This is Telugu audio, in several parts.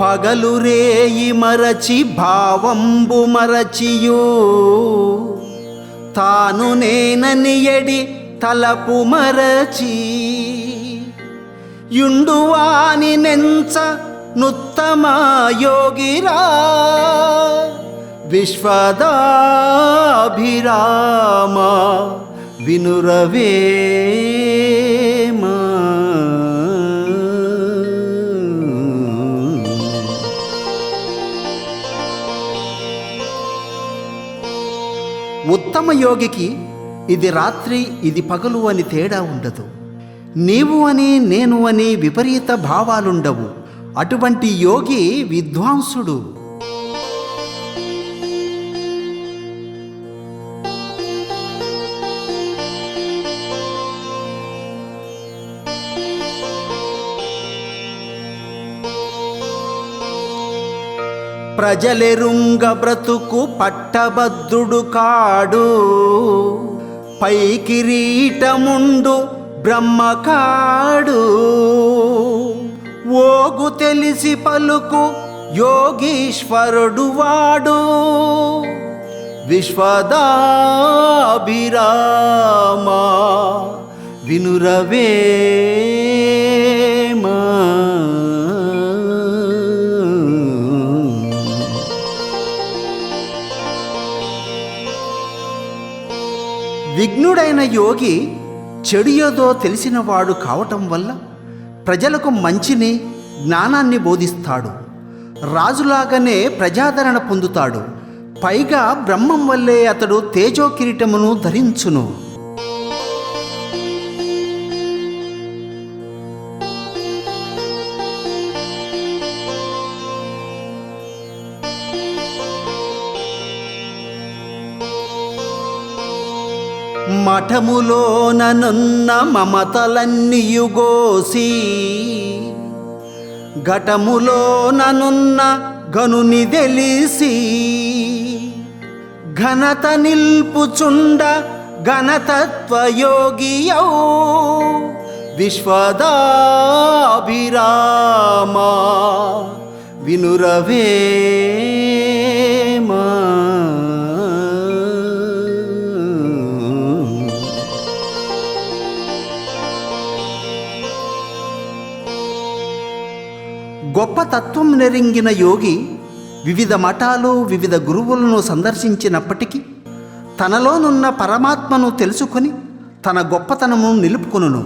పగలు రేయి మరచి భావంబు మరచియు. తాను నేనని ఎడి తలపు మరచి. యుండువాని నెంచ నుత్తమా యోగిరా. విశ్వదాభిరామ వినురవే. ఉత్తమ యోగికి ఇది రాత్రి ఇది పగలు అని తేడా ఉండదు. నీవు అని నేను అని విపరీత భావాలుండవు. అటువంటి యోగి విద్వాంసుడు. ప్రజలెరుంగ బ్రతుకు పట్టభద్రుడు కాడు. పై కిరీటముండు బ్రహ్మకాడు. ఓగు తెలిసి పలుకు యోగీశ్వరుడు వాడు విశ్వదాభిరామ వినురవే విఘ్నుడైన యోగి చెడు ఏదో తెలిసినవాడు కావటం వల్ల ప్రజలకు మంచిని జ్ఞానాన్ని బోధిస్తాడు. రాజులాగానే ప్రజాదరణ పొందుతాడు. పైగా బ్రహ్మం వల్లే అతడు తేజో కిరీటమును ధరించును. మఠములోననున్న మమతలన్నీయుగోసి ఘటములోననున్న గనుని తెలిసి ఘనత నిల్పుచుండ ఘనతత్వయోగియౌ విశ్వదాభిరామ వినురవే. గొప్ప తత్వం నెరింగిన యోగి వివిధ మఠాలు వివిధ గురువులను సందర్శించినప్పటికీ తనలోనున్న పరమాత్మను తెలుసుకొని తన గొప్పతనము నిలుపుకొనును.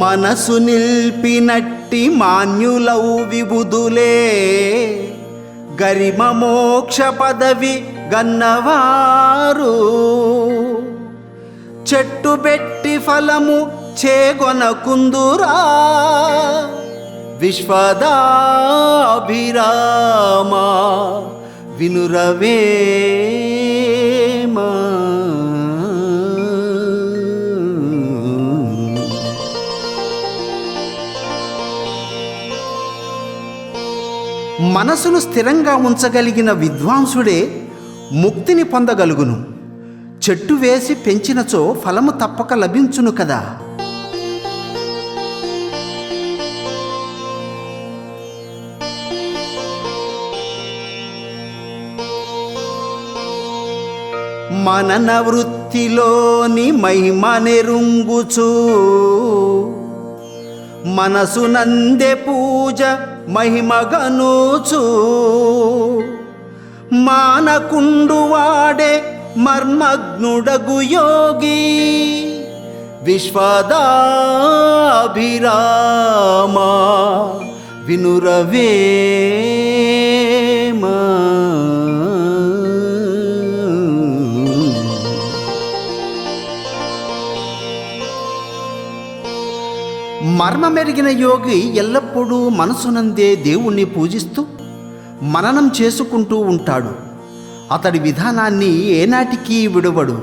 మనసు నిల్పినట్టు మాన్యులౌ విబుదులే గరిమ మోక్ష పదవి గన్నవారు. చెట్టు పెట్టి ఫలము చేగొనకుందురా. విశ్వదాభిరామ వినురవే. మనసును స్థిరంగా ఉంచగలిగిన విద్వాంసుడే ముక్తిని పొందగలుగును. చెట్టు వేసి పెంచినచో ఫలము తప్పక లభించును కదా. మనన వృత్తిలోని మహిమనెరుంగుచూ మనసు నందె పూజ మహిమగనూచు. మానకుండు వాడే మర్మగ్నుడగు యోగి. విశ్వదాభిరామ వినురవేమా. మర్మమెరిగిన యోగి ఎల్లప్పుడూ మనసునందే దేవుణ్ణి పూజిస్తూ మననం చేసుకుంటూ ఉంటాడు. అతడి విధానాన్ని ఏనాటికి విడువడు.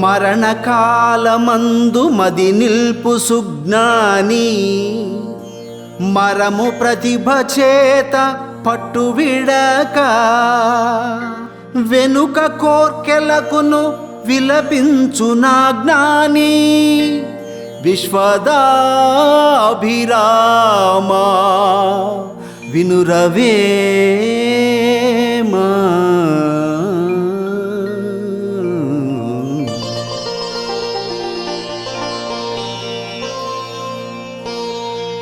మరణకాలమందు మది నిల్పు సుజ్ఞాని. మరము ప్రతిభ చేత పట్టు విడక. వెనుక కోర్కెలకును విలపించు నా జ్ఞాని. విశ్వదాభిరామా వినురవే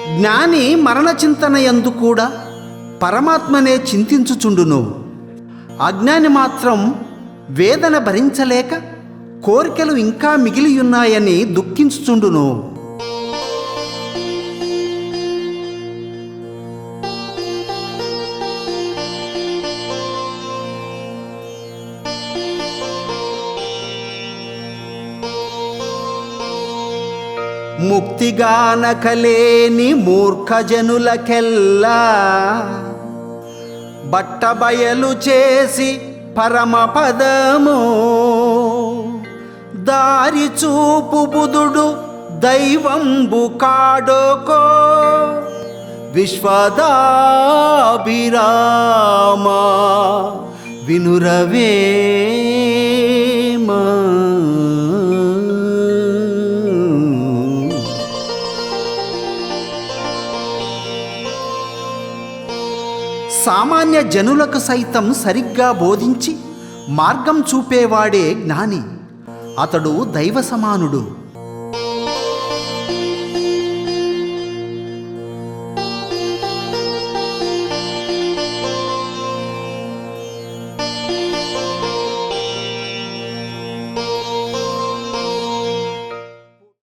జ్ఞాని మరణ చింతన ఎందు కూడా పరమాత్మనే చింతించుచుండును అజ్ఞాని మాత్రం వేదన భరించలేక కోరికలు ఇంకా మిగిలియున్నాయని దుఃఖించుచుండును ముక్తిగానకలేని మూర్ఖజనులకెల్లా బట్టబయలు చేసి పరమపదము దారి చూపు బుధుడు దైవంబు కాడోకో. విశ్వదాభిరామా వినురవేమా. సామాన్య జనులకు సైతం సరిగ్గా బోధించి మార్గం చూపేవాడే జ్ఞాని. అతడు దైవ సమానుడు